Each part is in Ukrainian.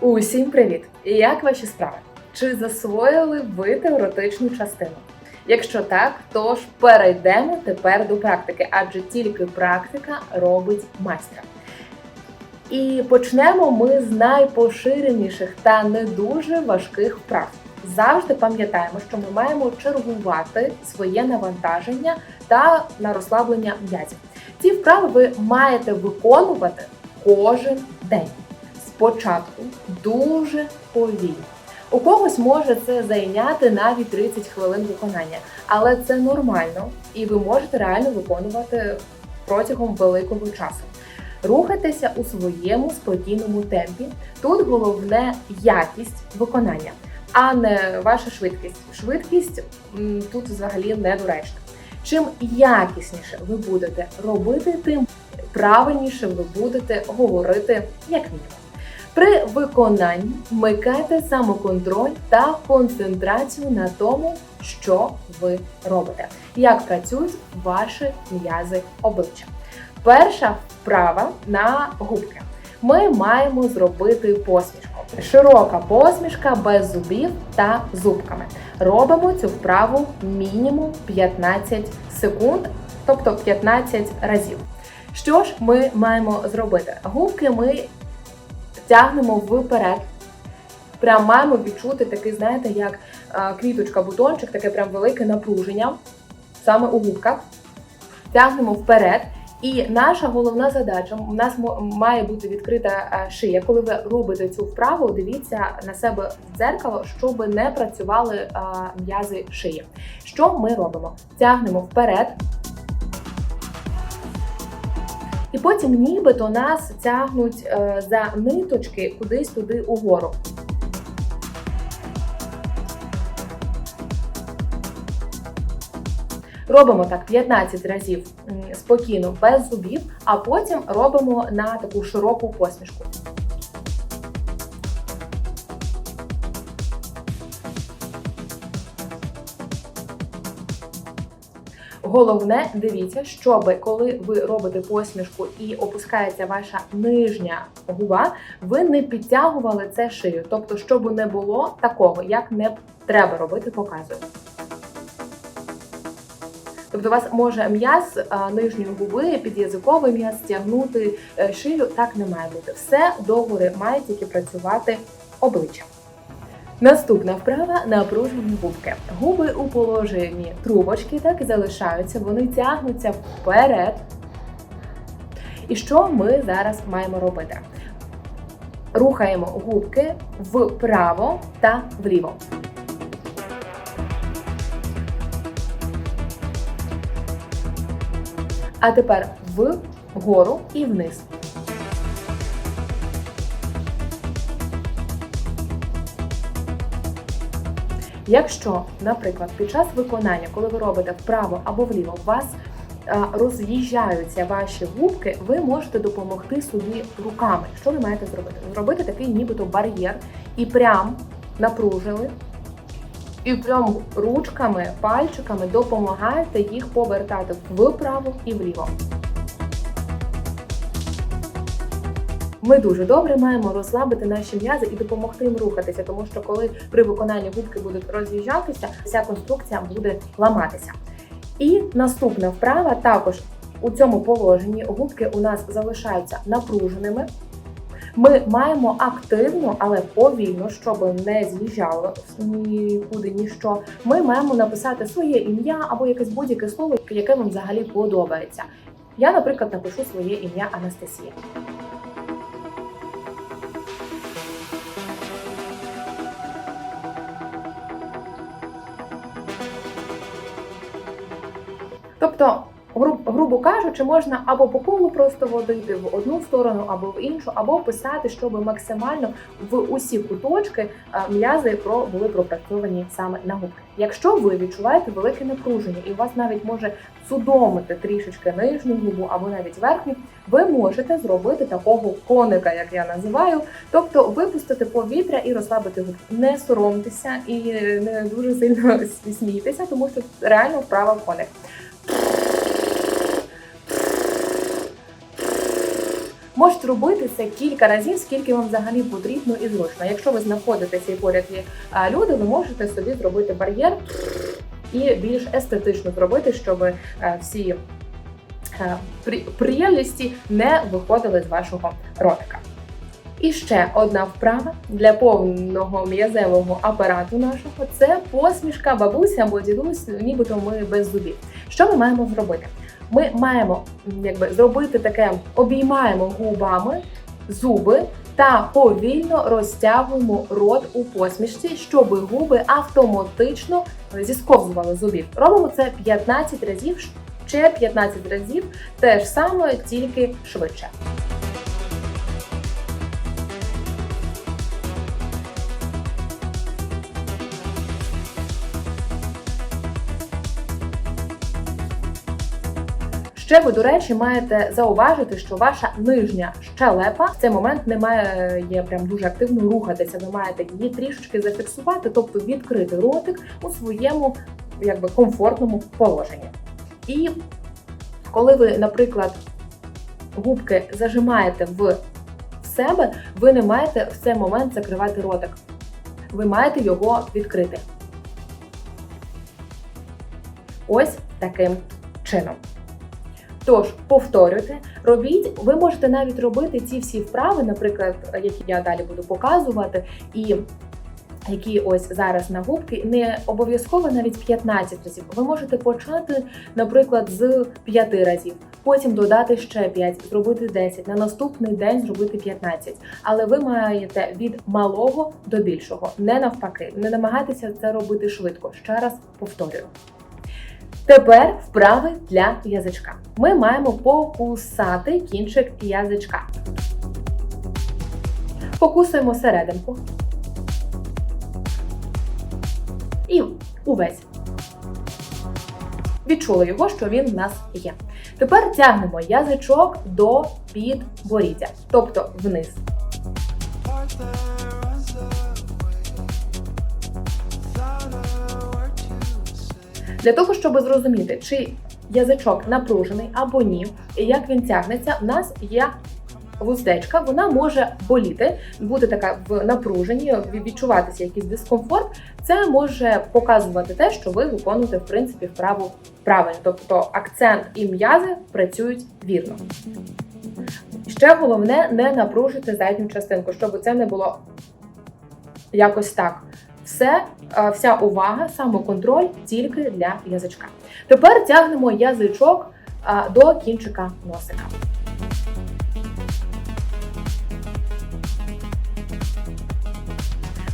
Усім привіт! Як ваші справи? Чи засвоїли ви теоретичну частину? Якщо так, то ж перейдемо тепер до практики, адже тільки практика робить майстра. І почнемо ми з найпоширеніших та не дуже важких вправ. Завжди пам'ятаємо, що ми маємо чергувати своє навантаження та на розслаблення м'язів. Ці вправи ви маєте виконувати кожен день. Спочатку дуже повільно. У когось може це зайняти навіть 30 хвилин виконання, але це нормально і ви можете реально виконувати протягом великого часу. Рухайтеся у своєму спокійному темпі. Тут головне якість виконання, а не ваша швидкість. Швидкість тут взагалі недоречна. Чим якісніше ви будете робити, тим правильніше ви будете говорити як мінімум. При виконанні вмикайте самоконтроль та концентрацію на тому, що ви робите, як працюють ваші м'язи обличчя. Перша вправа на губки. Ми маємо зробити посмішку. Широка посмішка без зубів та зубками. Робимо цю вправу мінімум 15 секунд, тобто 15 разів. Що ж ми маємо зробити? Губки ми тягнемо вперед. Прям маємо відчути такий, знаєте, як е, квіточка, бутончик, таке прям велике напруження саме у губках. Тягнемо вперед. І наша головна задача у нас має бути відкрита е, шия. Коли ви робите цю вправу, дивіться на себе в дзеркало, щоб не працювали м'язи шиї. Що ми робимо? Тягнемо вперед. І потім нібито нас тягнуть е, за ниточки кудись туди угору. Робимо так 15 разів спокійно, без зубів, а потім робимо на таку широку посмішку. Головне, дивіться, щоб коли ви робите посмішку і опускається ваша нижня губа, ви не підтягували це шию. Тобто, щоб не було такого, як не треба робити, показую. Тобто у вас може м'яз нижньої губи, під'язиковий м'яз стягнути е, шию, так не має бути. Все догори має тільки працювати обличчя. Наступна вправа напружені губки. Губи у положенні трубочки так і залишаються, вони тягнуться вперед. І що ми зараз маємо робити? Рухаємо губки вправо та вліво. А тепер вгору і вниз. Якщо, наприклад, під час виконання, коли ви робите вправо або вліво, у вас роз'їжджаються ваші губки, ви можете допомогти собі руками. Що ви маєте зробити? Зробити такий нібито бар'єр і прям напружили. І прям ручками, пальчиками допомагаєте їх повертати вправо і вліво. Ми дуже добре маємо розслабити наші м'язи і допомогти їм рухатися, тому що коли при виконанні губки будуть роз'їжджатися, вся конструкція буде ламатися. І наступна вправа також у цьому положенні губки у нас залишаються напруженими. Ми маємо активно, але повільно, щоб не з'їжджало нікуди ніщо. Ми маємо написати своє ім'я або якесь будь-яке слово, яке вам взагалі подобається. Я, наприклад, напишу своє ім'я Анастасія. Тобто, гру- грубо кажучи, можна або по колу просто водити в одну сторону, або в іншу, або писати, щоб максимально в усі куточки е, м'язи про були пропрацьовані саме на губки. Якщо ви відчуваєте велике напруження, і у вас навіть може судомити трішечки нижню губу або навіть верхню, ви можете зробити такого коника, як я називаю, тобто випустити повітря і розслабити губки. Не соромтеся і не дуже сильно смійтеся, тому що реально вправа коник. Можуть робити це кілька разів, скільки вам взагалі потрібно і зручно. Якщо ви знаходитеся і поряд є люди, ви можете собі зробити бар'єр і більш естетично зробити, щоб е, всі е, при- прелісті не виходили з вашого ротика. І ще одна вправа для повного м'язевого апарату нашого це посмішка бабуся або дідусь, нібито ми без зубів. Що ми маємо зробити? Ми маємо якби зробити таке, обіймаємо губами зуби та повільно розтягуємо рот у посмішці, щоб губи автоматично зісковзували зубів. Робимо це 15 разів, ще 15 разів, те ж саме, тільки швидше. Ще ви, до речі, маєте зауважити, що ваша нижня щелепа в цей момент не має є прям дуже активно рухатися. Ви маєте її трішечки зафіксувати, тобто відкрити ротик у своєму якби комфортному положенні. І коли ви, наприклад, губки зажимаєте в себе, ви не маєте в цей момент закривати ротик. Ви маєте його відкрити. Ось таким чином. Тож, повторюйте, робіть, ви можете навіть робити ці всі вправи, наприклад, які я далі буду показувати, і які ось зараз на губки, не обов'язково навіть 15 разів. Ви можете почати, наприклад, з 5 разів, потім додати ще 5, зробити 10, на наступний день зробити 15. Але ви маєте від малого до більшого, не навпаки, не намагайтеся це робити швидко. Ще раз повторюю. Тепер вправи для язичка. Ми маємо покусати кінчик язичка. Покусуємо серединку. І увесь. Відчули його, що він в нас є. Тепер тягнемо язичок до підборіддя, тобто вниз. Для того, щоб зрозуміти, чи язичок напружений або ні, і як він тягнеться, в нас є вуздечка, вона може боліти, бути така в напруженні, відчуватися якийсь дискомфорт. Це може показувати те, що ви виконуєте в принципі вправу правильно, тобто акцент і м'язи працюють вірно. Ще головне не напружити задню частинку, щоб це не було якось так. Все, е, вся увага, самоконтроль тільки для язичка. Тепер тягнемо язичок е, до кінчика носика.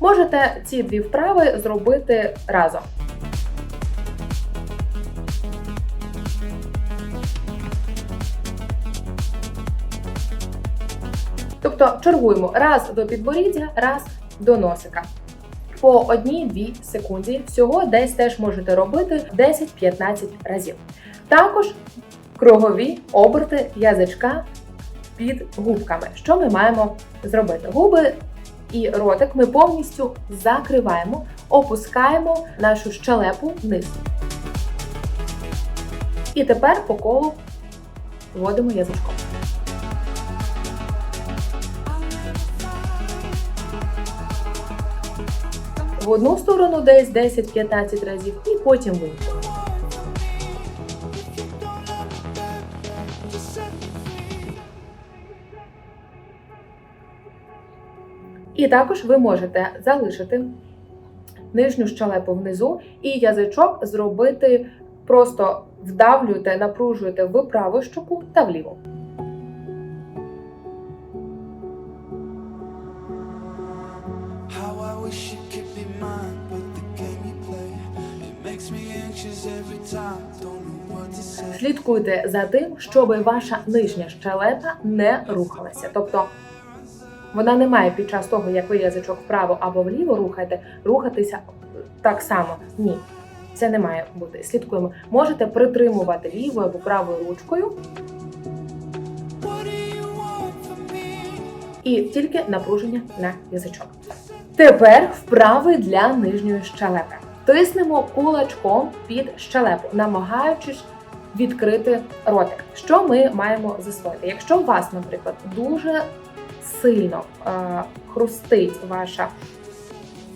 Можете ці дві вправи зробити разом. Тобто чергуємо раз до підборіддя, раз до носика. По одній-дві секунді. Всього десь теж можете робити 10-15 разів. Також кругові оберти язичка під губками. Що ми маємо зробити? Губи і ротик ми повністю закриваємо, опускаємо нашу щелепу вниз. І тепер по колу вводимо язичком. В одну сторону десь 10-15 разів, і потім в іншу. І також ви можете залишити нижню щелепу внизу і язичок зробити просто вдавлюєте, напружуєте в праву щоку та вліву. Слідкуйте за тим, щоб ваша нижня щелепа не рухалася. Тобто вона не має під час того, як ви язичок вправо або вліво рухаєте, рухатися так само. Ні. Це не має бути. Слідкуємо. Можете притримувати лівою або правою ручкою і тільки напруження на язичок. Тепер вправи для нижньої щелепи. Тиснемо кулачком під щелепу, намагаючись відкрити ротик. Що ми маємо засвоїти? Якщо у вас, наприклад, дуже сильно е, хрустить ваша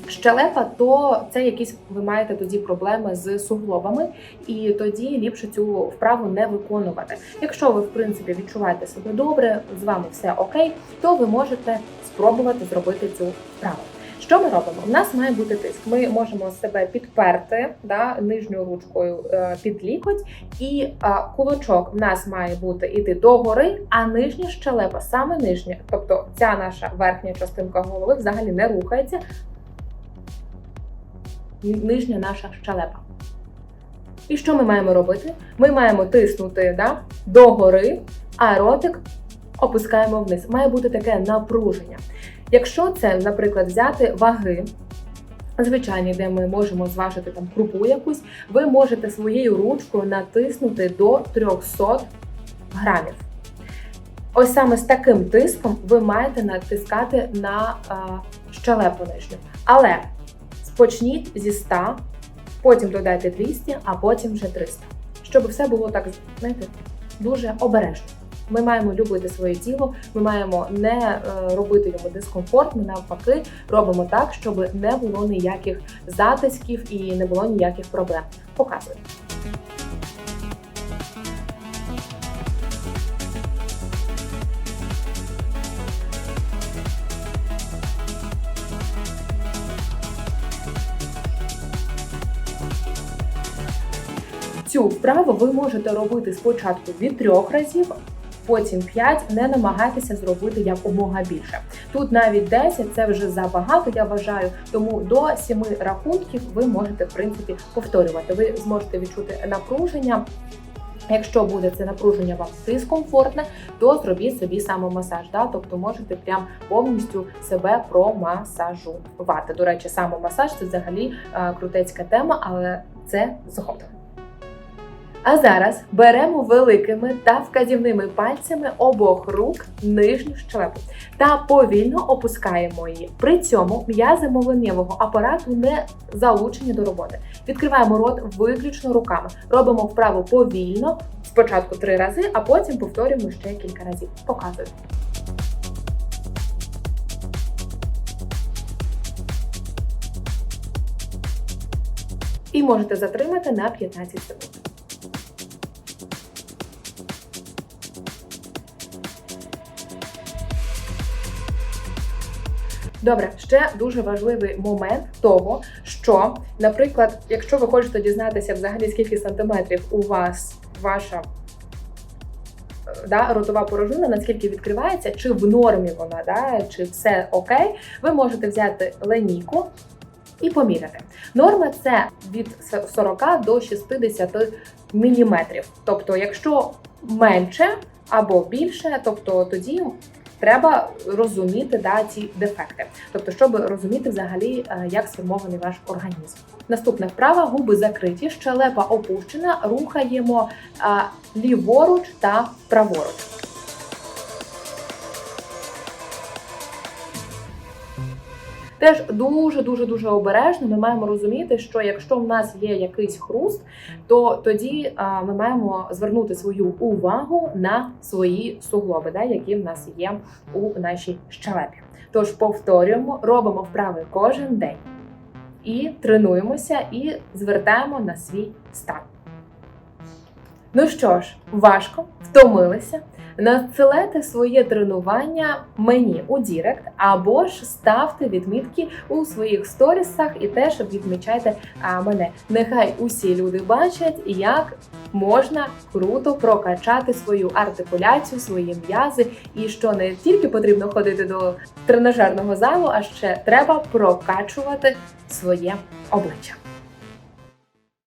щелепа, то це якісь ви маєте тоді проблеми з суглобами, і тоді ліпше цю вправу не виконувати. Якщо ви в принципі відчуваєте себе добре, з вами все окей, то ви можете спробувати зробити цю вправу. Що ми робимо? У нас має бути тиск. Ми можемо себе підперти да, нижньою ручкою е, під лікоть, і кулачок в нас має бути іти догори, а нижня щелепа, саме нижня, тобто ця наша верхня частинка голови взагалі не рухається. Нижня наша щелепа. І що ми маємо робити? Ми маємо тиснути да, догори, а ротик опускаємо вниз. Має бути таке напруження. Якщо це, наприклад, взяти ваги, звичайні, де ми можемо зважити там крупу якусь, ви можете своєю ручкою натиснути до 300 грамів. Ось саме з таким тиском ви маєте натискати на а, щелепу нижню. Але спочніть зі 100, потім додайте 200, а потім вже 300. Щоб все було так, знаєте, дуже обережно. Ми маємо любити своє тіло, ми маємо не е, робити йому дискомфорт. Ми навпаки робимо так, щоб не було ніяких затисків і не було ніяких проблем. Показую. Цю вправу ви можете робити спочатку від трьох разів, потім 5, не намагайтеся зробити якомога більше. Тут навіть 10 це вже забагато, я вважаю. Тому до 7 рахунків ви можете в принципі повторювати. Ви зможете відчути напруження. Якщо буде це напруження вам дискомфортне, то зробіть собі самомасаж. Да? Тобто можете прям повністю себе промасажувати. До речі, самомасаж це взагалі е, крутецька тема, але це згодом. А зараз беремо великими та вказівними пальцями обох рук нижню щелепу та повільно опускаємо її. При цьому м'язи мовленнєвого апарату не залучені до роботи. Відкриваємо рот виключно руками. Робимо вправу повільно, спочатку три рази, а потім повторюємо ще кілька разів. Показую. І можете затримати на 15 секунд. Добре, ще дуже важливий момент того, що, наприклад, якщо ви хочете дізнатися взагалі скільки сантиметрів у вас ваша е, да, ротова порожнина, наскільки відкривається, чи в нормі вона, да, чи все окей, ви можете взяти линійку і поміряти. Норма це від 40 до 60 міліметрів. Тобто, якщо менше або більше, тобто тоді треба розуміти да, ці дефекти, тобто, щоб розуміти взагалі, е, як сформований ваш організм. Наступна вправа: губи закриті, щелепа опущена, рухаємо а, ліворуч та праворуч. Теж дуже дуже дуже обережно. Ми маємо розуміти, що якщо в нас є якийсь хруст, то тоді ми маємо звернути свою увагу на свої суглоби, да, які в нас є у нашій щелепі. Тож повторюємо, робимо вправи кожен день і тренуємося, і звертаємо на свій стан. Ну що ж, важко, втомилися. Надсилайте своє тренування мені у Дірект, або ж ставте відмітки у своїх сторісах і теж відмічайте мене. Нехай усі люди бачать, як можна круто прокачати свою артикуляцію, свої м'язи, і що не тільки потрібно ходити до тренажерного залу, а ще треба прокачувати своє обличчя.